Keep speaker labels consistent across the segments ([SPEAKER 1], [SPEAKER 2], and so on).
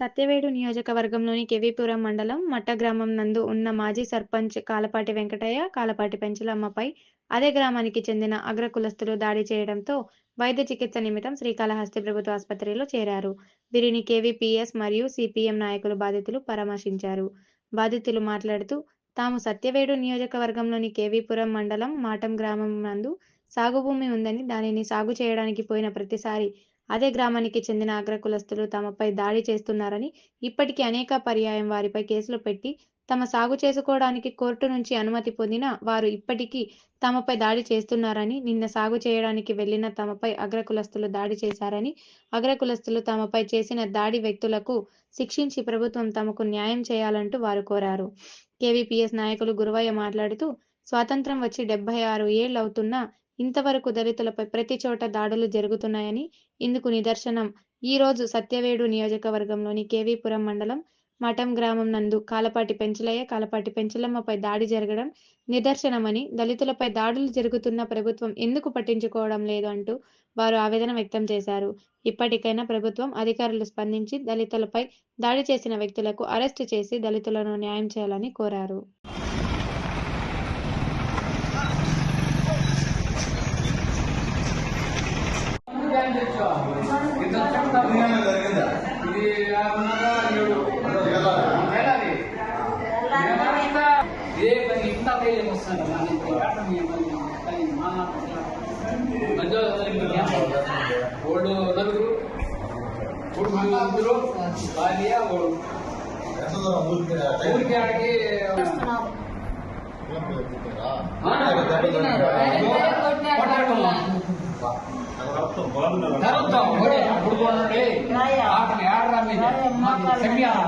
[SPEAKER 1] సత్యవేడు నియోజకవర్గంలోని కెవీపురం మండలం మట్ట గ్రామం నందు ఉన్న మాజీ సర్పంచ్ కాలపాటి వెంకటయ్య, కాలపాటి పెంచలమ్మపై అదే గ్రామానికి చెందిన అగ్ర కులస్తులు దాడి చేయడంతో వైద్య చికిత్స నిమిత్తం శ్రీకాళహస్తి ప్రభుత్వ ఆసుపత్రిలో చేరారు. వీరిని కేవీపీఎస్ మరియు సిపిఎం నాయకులు బాధితులు పరామర్శించారు. బాధితులు మాట్లాడుతూ తాము సత్యవేడు నియోజకవర్గంలోని కేవీపురం మండలం మాటం గ్రామం నందు సాగుభూమి ఉందని దానిని సాగు చేయడానికి పోయిన ప్రతిసారి అదే గ్రామానికి చెందిన అగ్రకులస్తులు తమపై దాడి చేస్తున్నారని, ఇప్పటికి అనేక పర్యాయం వారిపై కేసులు పెట్టి తమ సాగు చేసుకోవడానికి కోర్టు నుంచి అనుమతి పొందిన వారు ఇప్పటికీ తమపై దాడి చేస్తున్నారని, నిన్న సాగు చేయడానికి వెళ్ళిన తమపై అగ్రకులస్తులు దాడి చేశారని, అగ్రకులస్తులు తమపై చేసిన దాడి వ్యక్తులకు శిక్షించి ప్రభుత్వం తమకు న్యాయం చేయాలంటూ వారు కోరారు. కేవీపీఎస్ నాయకులు గురువయ్య మాట్లాడుతూ స్వాతంత్ర్యం వచ్చి డెబ్బై ఆరు ఏళ్ళవుతున్నా ఇంతవరకు దళితులపై ప్రతి చోట దాడులు జరుగుతున్నాయని, ఇందుకు నిదర్శనం ఈ రోజు సత్యవేడు నియోజకవర్గంలోని కేవీపురం మండలం మఠం గ్రామం నందు కాలపాటి పెంచలయ్య, కాలపాటి పెంచలమ్మపై దాడి జరగడం నిదర్శనమని, దళితులపై దాడులు జరుగుతున్న ప్రభుత్వం ఎందుకు పట్టించుకోవడం లేదు అంటూ వారు ఆవేదన వ్యక్తం చేశారు. ఇప్పటికైనా ప్రభుత్వం అధికారులు స్పందించి దళితులపై దాడి చేసిన వ్యక్తులకు అరెస్టు చేసి దళితులను న్యాయం చేయాలని కోరారు.
[SPEAKER 2] ವಿಧೇಯಕವನ್ನು ಇಂಥ ಕೈಲಿ ಮುಗಿಸ್ತಾರೆ ಓಡು ನಗರು ಹುಡುಗರು ಬಾಲ್ಯ ಓಡು ಊರಿಗೆ ಆಗಿ ಹುಡುಗ ನೋಡಿ ಆಟ ಯಾರ ಸಮ್ಯಾನ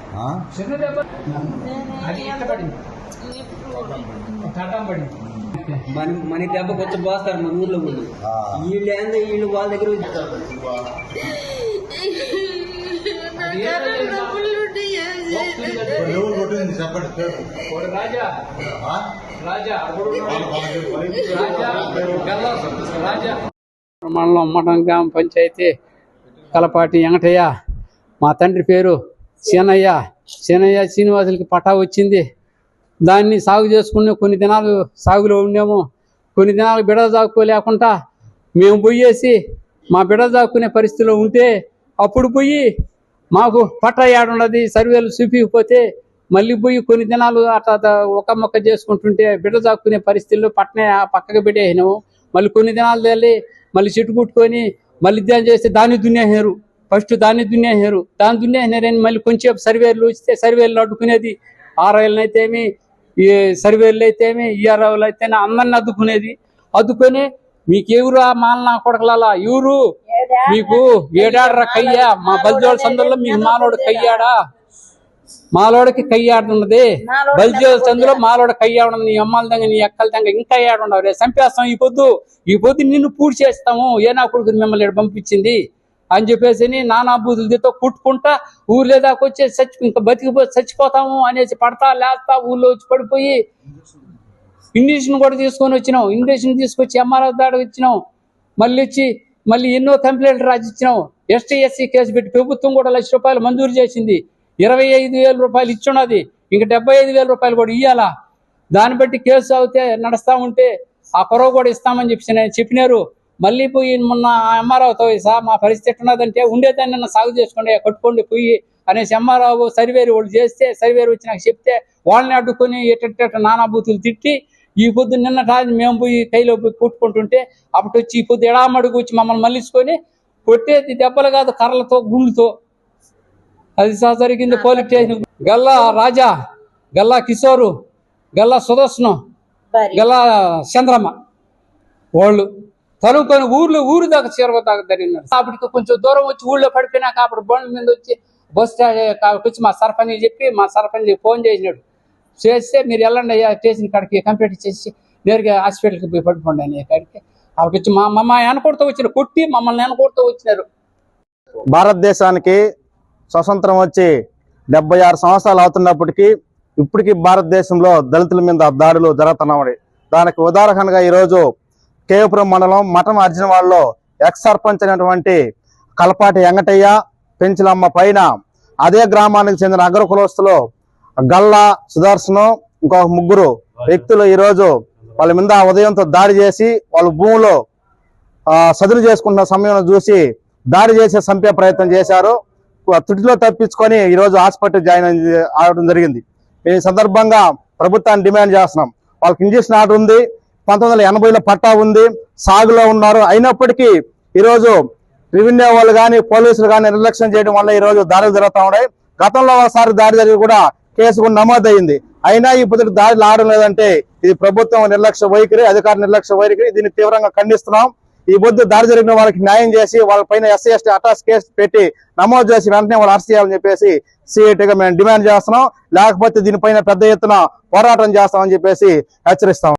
[SPEAKER 2] చిన్న దెబ్బ అది ఎక్కడ పడింది తడ్డం పడింది
[SPEAKER 3] మన మన దెబ్బ కొంచెం పోస్తారు మన ఊర్లో కూడా వీళ్ళు ఏందో వీళ్ళు వాళ్ళ దగ్గర
[SPEAKER 2] రాజా రాజా మండలం మఠం గ్రామ పంచాయతీ కలపాటి వెంకటయ్య మా తండ్రి పేరు సీనయ్య సీనయ్య శ్రీనివాసులకి పటా వచ్చింది. దాన్ని సాగు చేసుకుని కొన్ని దినాలు సాగులో ఉండేము కొన్ని దినాలు బిడలు దాక్కోలేకుండా మేము పోయేసి మా బిడలు దాక్కునే పరిస్థితిలో ఉంటే అప్పుడు పోయి మాకు పట్టా ఏడున్నది సర్వేలు చూపించకపోతే మళ్ళీ పోయి కొన్ని దినాలు అట్లా ఒక మొక్క చేసుకుంటుంటే బిడ్డ దాక్కునే పరిస్థితుల్లో పట్టనే ఆ పక్కకు పెట్టేసినాము. మళ్ళీ కొన్ని దినాలు తల్లి మళ్ళీ చెట్టు కుట్టుకొని మళ్ళీ దాన్ని చేస్తే దాన్ని దున్నేసారు ఫస్ట్ దాన్ని దున్నేసారు దాన్ని దున్నేసినారని మళ్ళీ కొంచెం సర్వేలు వస్తే సర్వేలు అడ్డుకునేది ఆర్ఐలు అయితేమి ఈ సర్వేలు అయితేమి ఈఆర్ఐలు అయితేనే అందరిని అద్దుకునేది. అద్దుకొని మీకు ఎవరు ఆ మాలన కొడకలాలా? ఎవరు? మీకు ఏడాడరా కయ్యా? మా బల్జోడ సందులో మీకు మాలోడు కయ్యాడా? మాలోడికి కయ్యాడున్నది బల్జోడ సందులో మాలోడ కయ్యాడున్నది నీ అమ్మాల దగ్గర నీ అక్కల దగ్గర ఇంకా ఏడుండవు. రే చంపేస్తాం ఈ పొద్దు. ఈ పొద్దు నిన్ను ఏ నా కొడుకు మిమ్మల్ని పంపించింది? అని చెప్పేసి నానా బూతులతో కుట్టుకుంటా ఊర్లో దాకా వచ్చి చచ్చి ఇంకా బతికిపో చచ్చిపోతాము అనేసి పడతా లేస్తా ఊళ్ళో వచ్చి పడిపోయి ఇండిషన్ కూడా తీసుకొని వచ్చినాం. ఇంగ్లీష్ని తీసుకొచ్చి ఎంఆర్ఓ దాడి వచ్చినావు మళ్ళీ వచ్చి మళ్ళీ ఎన్నో కంప్లైంట్లు రాసిచ్చినాం. ఎస్టీ ఎస్సీ కేసు పెట్టి ప్రభుత్వం కూడా లక్ష రూపాయలు మంజూరు చేసింది. ఇరవై ఐదు వేల రూపాయలు ఇచ్చున్నది. ఇంక డెబ్బై ఐదు వేల రూపాయలు కూడా ఇయ్యాలా? దాన్ని బట్టి కేసు అవుతే నడుస్తా ఉంటే ఆ పొరవ కూడా ఇస్తామని చెప్పి చెప్పినారు. మళ్ళీ పోయి మొన్న ఎంఆర్ఓతో సార్ మా పరిస్థితి ఉన్నదంటే ఉండేదాన్ని నన్ను సాగు చేసుకోండి కట్టుకోండి పోయి అనేసి ఎంఆర్ఓ సర్వేరు వాళ్ళు చేస్తే సర్వేరు వచ్చి నాకు చెప్తే వాళ్ళని అడ్డుకొని ఎట్ట నానా బూతులు తిట్టి ఈ పొద్దు నిన్న మేము పోయి కైలో పోయి కొట్టుకుంటుంటే అప్పుడు వచ్చి ఈ పొద్దు ఎడామడుగు వచ్చి మమ్మల్ని మళ్ళించుకొని కొట్టేది దెబ్బలు కాదు కర్రలతో గుండుతో అది సా జరిగింది పోలీస్ స్టేషన్. గల్లా రాజా గల్లా కిషోరు గల్లా సుదర్శనం గల్లా చంద్రమ్మ వాళ్ళు. తరుముకొని ఊర్లో ఊరు దాకా చేరువ దాకా జరిగినారు అప్పటికి కొంచెం దూరం వచ్చి ఊళ్ళో పడిపోయినాక అప్పుడు బండ్ల మీద వచ్చి బస్ స్టాండ్ వచ్చి మా సర్పంచ్ చెప్పి మా సర్పంచ్ ఫోన్ చేసినాడు. చేస్తే మీరు వెళ్ళండి అయ్యా స్టేషన్ కాడికి కంప్లీట్ చేసి నేరుగా హాస్పిటల్కి పోయి పడుకోండి అనే కాడికి. అక్కడికి వచ్చి మా మమ్మ అనుకుంటూ వచ్చిన కొట్టి మమ్మల్ని వెనకూడతో వచ్చినారు.
[SPEAKER 4] భారతదేశానికి స్వతంత్రం వచ్చి డెబ్బై ఆరు సంవత్సరాలు అవుతున్నప్పటికీ ఇప్పటికీ భారతదేశంలో దళితుల మీద దాడులు జరుగుతున్నాయి. దానికి ఉదాహరణగా ఈరోజు కేవపురం మండలం మఠం అర్జునవాడలో ఎక్స్ సర్పంచ్ అయినటువంటి కలపాటి వెంకటయ్య పెంచలమ్మ పైన అదే గ్రామానికి చెందిన అగ్ర కులస్తులు గల్లా సుదర్శనం ఇంకొక ముగ్గురు వ్యక్తులు ఈరోజు వాళ్ళ మీద ఉదయంతో దాడి చేసి వాళ్ళ భూమిలో సదులు చేసుకుంటున్న సమయంలో చూసి దాడి చేసి చంపే ప్రయత్నం చేశారు. తుటిలో తప్పించుకొని ఈ రోజు హాస్పిటల్ జాయిన్ అవడం జరిగింది. ఈ సందర్భంగా ప్రభుత్వాన్ని డిమాండ్ చేస్తున్నాం. వాళ్ళకి ఇంజక్షన్ ఆర్డర్ ఉంది. పంతొమ్మిది వందల ఎనభైలో పట్టా ఉంది సాగులో ఉన్నారు. అయినప్పటికీ ఈరోజు రెవెన్యూ వాళ్ళు కానీ పోలీసులు కానీ నిర్లక్ష్యం చేయడం వల్ల ఈ రోజు దాడులు జరుగుతూ ఉన్నాయి. గతంలో ఒకసారి దాడి జరిగి కూడా కేసు కూడా నమోదైంది. అయినా ఇప్పుడు దాడులు ఆడడం లేదంటే ఇది ప్రభుత్వం నిర్లక్ష్య వైఖరి అధికార నిర్లక్ష్య వైఖరి. దీన్ని తీవ్రంగా ఖండిస్తున్నాం. ఈ బొద్దు దాడి జరిగిన వాళ్ళకి న్యాయం చేసి వాళ్ళ పైన ఎస్సీ ఎస్టీ అటాచ్ కేసు పెట్టి నమోదు చేసి వెంటనే వాళ్ళు అరెస్ట్ చేయాలని చెప్పేసి సిఐటిగా మేము డిమాండ్ చేస్తున్నాం. లేకపోతే దీనిపైన పెద్ద ఎత్తున పోరాటం చేస్తామని చెప్పేసి హెచ్చరిస్తాం.